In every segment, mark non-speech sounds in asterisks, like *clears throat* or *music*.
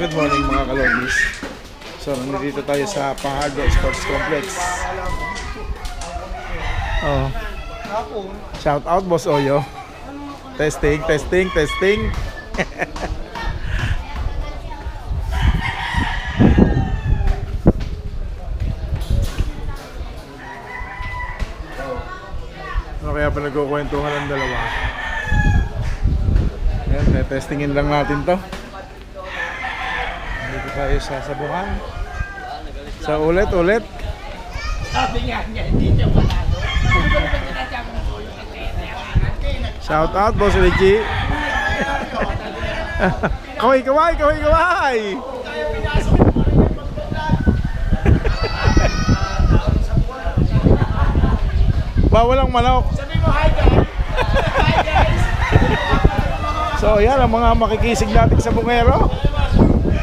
Good morning mga kalogis. So, nandito tayo sa Pahardo Sports Complex. Oh. Shout out Boss Oyo. Testing, testing, testing. *laughs* Ano kaya pa nagkukwentuhan ng dalawa? Ayan, testingin lang natin to. Tayo sa sabungan. Sa ulit, ulit. Sabi nga niya, hindi siya panalo. Shout out, Boss Richie. kaway, kaway, kaway, kaway! Bawal ang manok. Sabi mo, hi guys! Hi guys! So, yan ang mga makikisig natin sa bungero.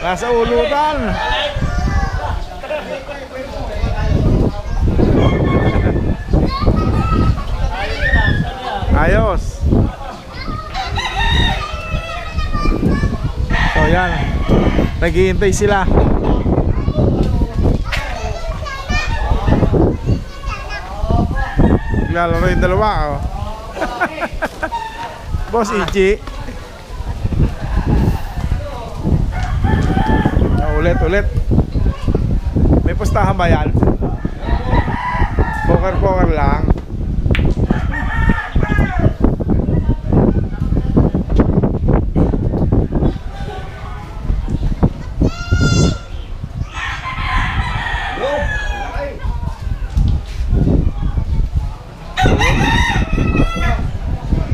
Nasa ulutan. Ayos. So, yan. Naghihintay sila. Naglalaro yung dalawa, oh. *laughs* Boss Ichi. Ah, ulit, ulit. May pustahan ba yan? Poker-poker lang.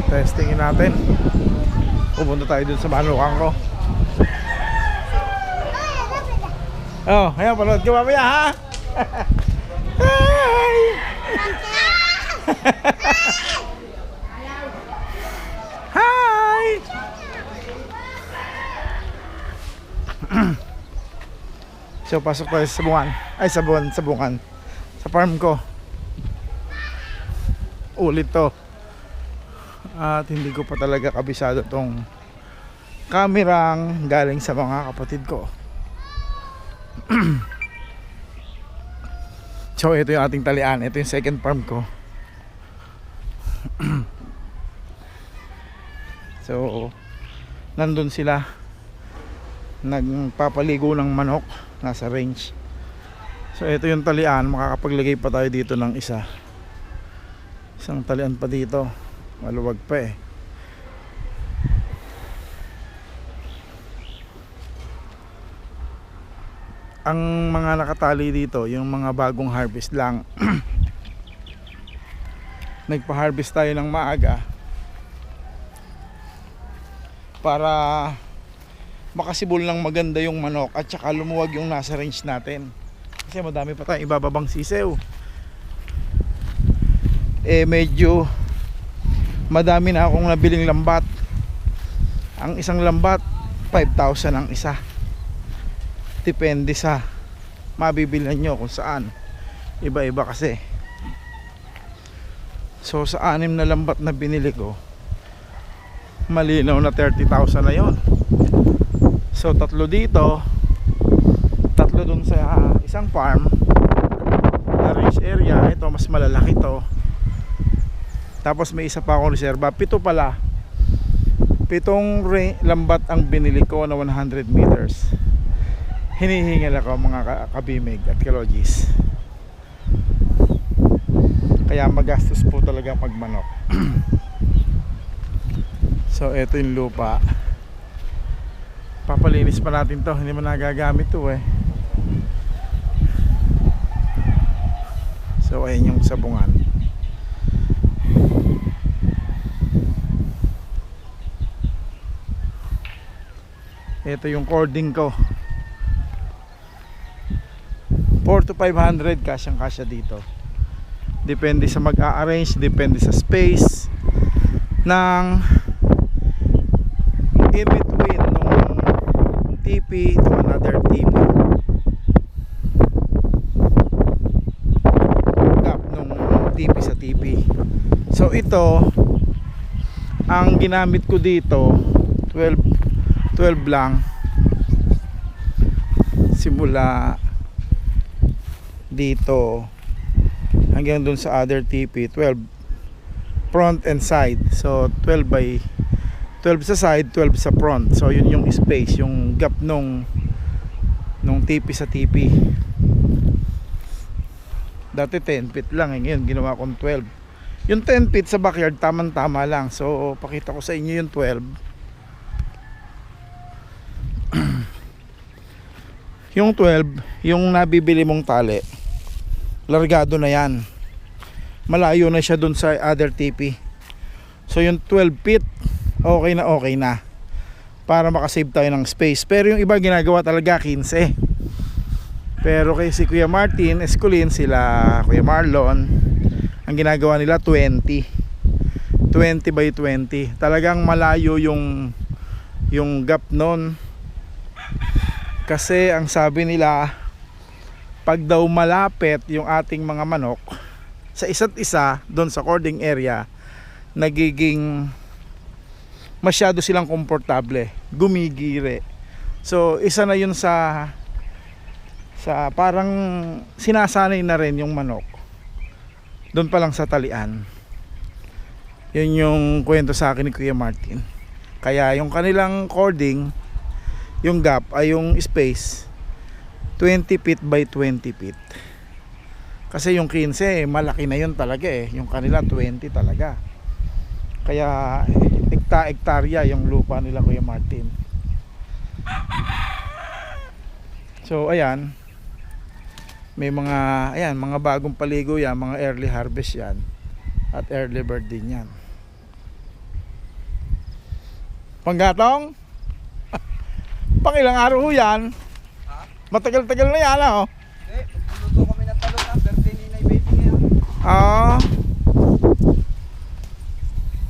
Testingin natin. Pupunta tayo dun sa manukan ko. Oh, ayan, panood ka mamaya ha? Hi! Hi! so, pasok tayo sa sabungan. Ay, sabungan, sabungan. Sa farm ko. Ulit to. At hindi ko pa talaga kabisado tong kamerang galing sa mga kapatid ko. *clears throat* so ito yung ating talian, ito yung second farm ko. *clears throat* so nandun sila nagpapaligo ng manok nasa range. So ito yung talian, makakapaglagay pa tayo dito ng isa. Isang talian pa dito. Maluwag pa eh. Ang mga nakatali dito, yung mga bagong harvest lang. *clears throat* Nagpa-harvest tayo ng maaga para makasibol ng maganda yung manok at saka lumuwag yung nasa range natin. Kasi madami pa tayong ibababang sisew. Eh medyo madami na akong nabiling lambat ang isang lambat 5,000 ang isa depende sa mabibilan nyo kung saan iba iba kasi so sa anim na lambat na binili ko malinaw na 30,000 na yon so tatlo dito tatlo dun sa isang farm na range area ito mas malalaki to tapos may isa pa akong reserva. Pito pala. Pitong lambat ang binili ko na 100 meters. Hinihingal ako mga ka- kabimig at kalogis. Kaya magastos po talaga magmanok. *clears throat* so ito yung lupa. Papalinis pa natin to. Hindi mo nagagamit to eh. So ayun yung sabungan. Ito yung cording ko. 4 to 500 kasyang kasya dito. Depende sa mag-a-arrange, depende sa space ng in between nung TP to another TP. Gap nung TP sa TP. So ito ang ginamit ko dito 12 12 lang simula dito hanggang dun sa other TP 12 front and side. So 12 by 12 sa side 12 sa front. So yun yung space yung gap nung nung TP sa TP dati 10 feet lang eh ngayon ginawa kong 12 yung 10 feet sa backyard tamang tama lang. So pakita ko sa inyo yung 12 *clears throat* yung 12 yung nabibili mong tali largado na yan. Malayo na siya dun sa other TP so yung 12 feet okay na okay na. Para makasave tayo ng space. Pero yung iba ginagawa talaga 15 pero kay si Kuya Martin Esculin sila. Kuya Marlon ang ginagawa nila 20 20 by 20 talagang malayo yung yung gap nun. Kasi ang sabi nila pag daw malapit yung ating mga manok sa isa't isa doon sa cording area nagiging masyado silang komportable gumigire so isa na yun sa sa parang sinasanay na rin yung manok. Doon pa lang sa talian. Yun yung kwento sa akin ni Kuya Martin. Kaya yung kanilang cording yung gap ay yung space 20 feet by 20 feet. Kasi yung 15 eh, malaki na yun talaga eh. Yung kanila 20 talaga. Kaya ekta ektarya yung lupa nila Kuya Martin. So ayan. May mga ayan mga bagong paligo yan mga early harvest yan. At early bird din yan. Panggatong? *laughs* Pang ilang araw yan matagal-tagal na yan ah, oh. Eh, magluluto kami ng talong na birthday ni Nay Baby ngayon. ah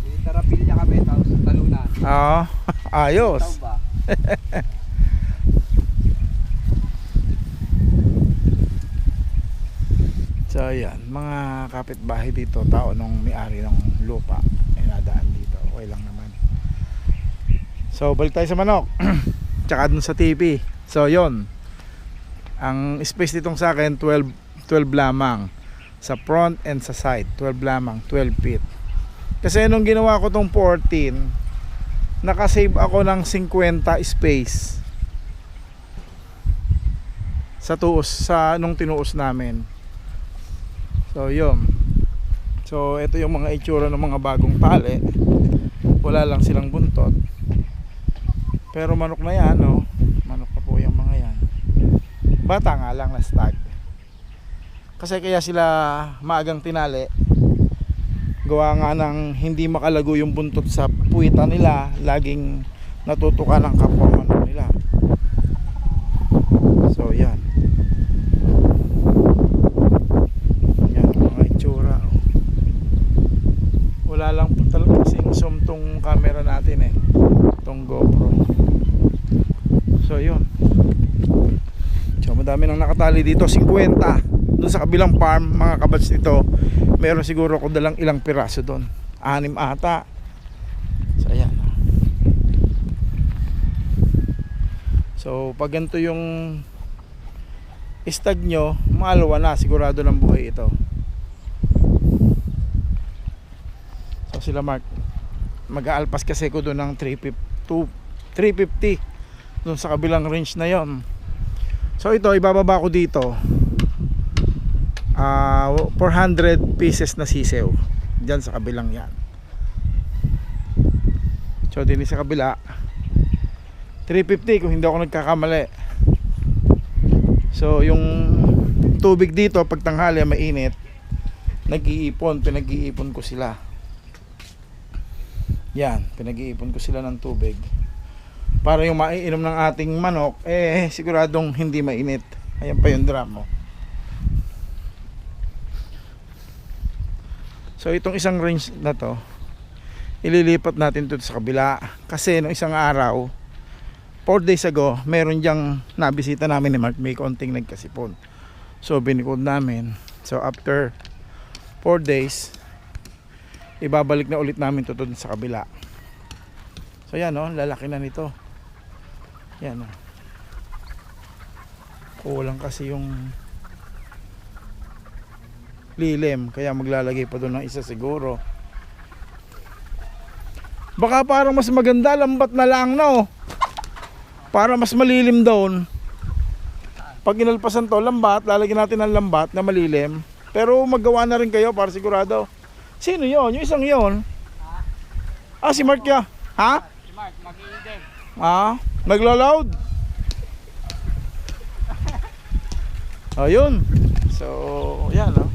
Eh, tarapil niya kami, tapos talunan. ah *laughs* ayos Tao ba? *laughs* So ayan, mga kapitbahay dito, tao nung may-ari ng lupa ay nadaan dito. Okay lang naman. So balik tayo sa manok. *clears throat* Tsaka dun sa TV. So yon. Ang space ditong sa akin 12 12 lamang sa front and sa side. 12 lamang, 12 feet. Kasi nung ginawa ko tong 14, nakasave ako ng 50 space sa tuos sa nung tinuos namin. So yun. So ito yung mga itsura ng mga bagong tali. Wala lang silang buntot. Pero manok na yan, no? Manok pa po yung mga yan. Bata nga lang na stag. Kasi kaya sila maagang tinali. Gawa nga ng hindi makalago yung buntot sa puwitan nila. Laging natutukan ng kapwa manok nila. So yan. Yan ang mga itsura. oh. Wala lang po talaga kasing zoom tong camera natin eh. Tong GoPro. So yun. So nakatali dito. 50. Doon sa kabilang farm, mga kabats nito, meron siguro ko dalang ilang piraso doon. Anim ata. So ayan. So pag ganito yung istag nyo, malawa na, sigurado ng buhay ito. So sila Mark, mag-aalpas kasi ko doon ng 350, 350 doon sa kabilang range na yon. So ito, ibababa ko dito. Ah, 400 pieces na sisew diyan sa kabilang yan. So din sa kabila 350 kung hindi ako nagkakamali. So yung tubig dito pag tanghali mainit, nag-iipon, pinag-iipon ko sila. Yan, pinag-iipon ko sila ng tubig. Para yung maiinom ng ating manok, eh siguradong hindi mainit. Ayan pa yung drum. So itong isang range na to, ililipat natin to sa kabila. Kasi nung isang araw, 4 days ago, meron diyang nabisita namin ni Mark, may konting nagkasipon. So binikod namin. So after 4 days, ibabalik na ulit namin to dun sa kabila. So yan oh, lalaki na nito. Yan oh. kulang kasi yung lilim kaya maglalagay pa doon ng isa siguro. Baka parang mas maganda lambat na lang no? Para mas malilim doon. Pag inalpasan to lambat lalagyan natin ng lambat na malilim. Pero magawa na rin kayo para sigurado. Sino yon yung isang yon ah si Mark ya ha? Si Mark, mag-i-idem. Ah, naglo-load. Ayun. So, yan. Yan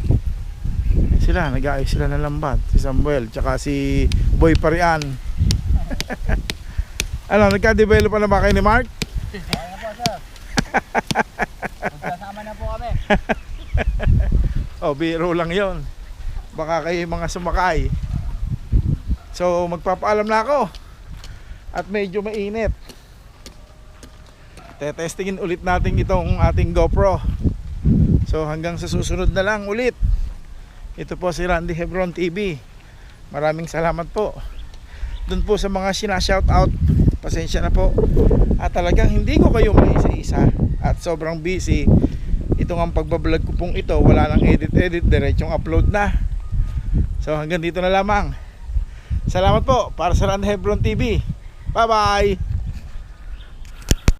Sila, nag-aayos sila ng lambat. Si Samuel, tsaka si Boy Parian. *laughs* ano, nagka-develop na ba kayo ni Mark? Kaya na po, sir. Magkasama na po kami. *laughs* Oh, biro lang yon. Baka kayo mga sumakay. So, magpapaalam na ako. At medyo mainit. Tetestingin ulit natin itong ating GoPro. So, hanggang sa susunod na lang ulit. Ito po si Randy Hebron TV. Maraming salamat po. Doon po sa mga sina-shoutout, pasensya na po. At talagang hindi ko kayo maisa-isa. At sobrang busy. Ito ang pagbablog ko pong ito. Wala nang edit-edit. Diretsong upload na. So hanggang dito na lamang. Salamat po para sa Randy Hebron TV. Bye bye!